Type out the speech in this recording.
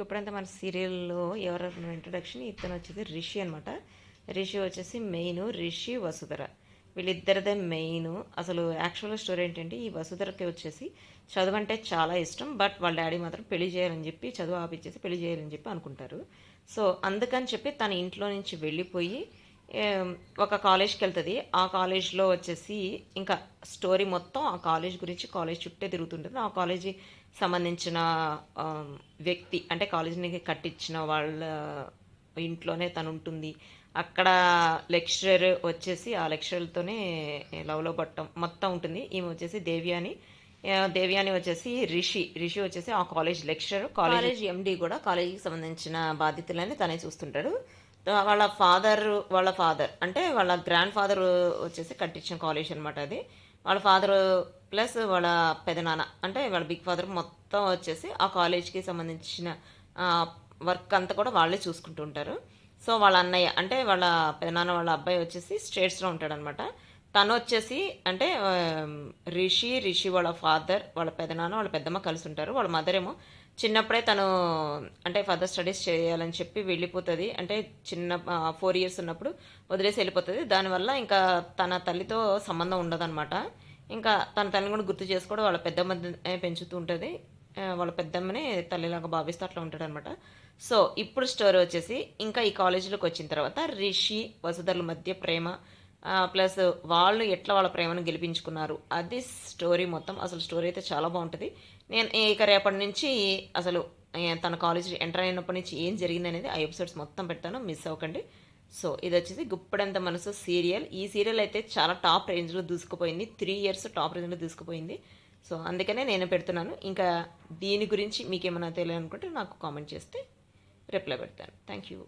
ఇప్పుడంతా మన సీరియల్లో ఎవరు ఇంట్రడక్షన్ ఇతను వచ్చేసి రిషి అనమాట రిషి వచ్చేసి మెయిన్ రిషి వసుధర. వీళ్ళిద్దరిదే మెయిన్. అసలు యాక్చువల్ స్టోరీ ఏంటంటే ఈ వసుధరకి వచ్చేసి చదువు అంటే చాలా ఇష్టం బట్ వాళ్ళ డాడీ మాత్రం పెళ్ళి చేయాలని చెప్పి చదువు ఆపించేసి పెళ్ళి చేయాలని చెప్పి అనుకుంటారు. సో అందుకని చెప్పి తన ఇంట్లో నుంచి వెళ్ళిపోయి ఒక కాలేజ్కి వెళ్తుంది ఆ కాలేజ్లో వచ్చేసి ఇంకా స్టోరీ మొత్తం ఆ కాలేజ్ గురించి కాలేజ్ చుట్టే తిరుగుతుంటుంది. ఆ కాలేజీ సంబంధించిన వ్యక్తి అంటే కాలేజీని కట్టించిన వాళ్ళ ఇంట్లోనే తను ఉంటుంది. అక్కడ లెక్చరర్ వచ్చేసి ఆ లెక్చరర్తోనే లవ్లో పట్టం మొత్తం ఉంటుంది. ఈమె వచ్చేసి దేవి అని దేవి అని వచ్చేసి రిషి రిషి వచ్చేసి ఆ కాలేజ్ లెక్చరర్ కాలేజ్ ఎండి కూడా కాలేజీకి సంబంధించిన బాధ్యతలని తనే చూస్తుంటాడు. వాళ్ళ ఫాదర్ వాళ్ళ ఫాదర్ అంటే వాళ్ళ గ్రాండ్ ఫాదర్ వచ్చేసి కట్టించిన కాలేజ్ అనమాట అది. వాళ్ళ ఫాదర్ ప్లస్ వాళ్ళ పెదనాన్న. అంటే వాళ్ళ బిగ్ ఫాదర్ మొత్తం వచ్చేసి ఆ కాలేజ్కి సంబంధించిన వర్క్ అంతా కూడా వాళ్ళే చూసుకుంటూ ఉంటారు. సో వాళ్ళ అన్నయ్య అంటే వాళ్ళ పెదనాన్న వాళ్ళ అబ్బాయి వచ్చేసి స్టేట్స్లో ఉంటాడనమాట తను వచ్చేసి అంటే రిషి రిషి వాళ్ళ ఫాదర్ వాళ్ళ పెదనాన్న వాళ్ళ పెద్దమ్మ కలిసి ఉంటారు వాళ్ళ మదర్ ఏమో చిన్నప్పుడే తను అంటే ఫర్దర్ స్టడీస్ చేయాలని చెప్పి వెళ్ళిపోతుంది. అంటే చిన్న ఫోర్ ఇయర్స్ ఉన్నప్పుడు వదిలేసి వెళ్ళిపోతుంది. దానివల్ల ఇంకా తన తల్లితో సంబంధం ఉండదన్నమాట. ఇంకా తన తల్లిని కూడా గుర్తు చేసుకోవడం వాళ్ళ పెద్దమ్మ పెంచుతూ ఉంటుంది. వాళ్ళ పెద్దమ్మనే తల్లిలాగా భావిస్తూ అట్లా ఉంటాడు అనమాట సో ఇప్పుడు స్టోరీ వచ్చేసి ఇంకా ఈ కాలేజీలోకి వచ్చిన తర్వాత రిషి వసుధర్ల మధ్య ప్రేమ ప్లస్ వాళ్ళు ఎట్లా వాళ్ళ ప్రేమను గెలిపించుకున్నారు. అది స్టోరీ మొత్తం అసలు స్టోరీ అయితే చాలా బాగుంటుంది. నేను ఇక రేపటి నుంచి అసలు తన కాలేజ్ ఎంటర్ అయినప్పటి నుంచి ఏం జరిగింది అనేది ఆ ఎపిసోడ్స్ మొత్తం పెడతాను మిస్ అవ్వకండి. సో ఇది వచ్చేసి గుప్పడంత మనసు సీరియల్. ఈ సీరియల్ అయితే చాలా టాప్ రేంజ్లో దూసుకుపోయింది. త్రీ ఇయర్స్ టాప్ రేంజ్లో దూసుకుపోయింది. సో అందుకనే నేను పెడుతున్నాను. ఇంకా దీని గురించి మీకేమైనా తెలియాలనుకుంటే నాకు కామెంట్ చేస్తే రిప్లై పెడతాను. Thank you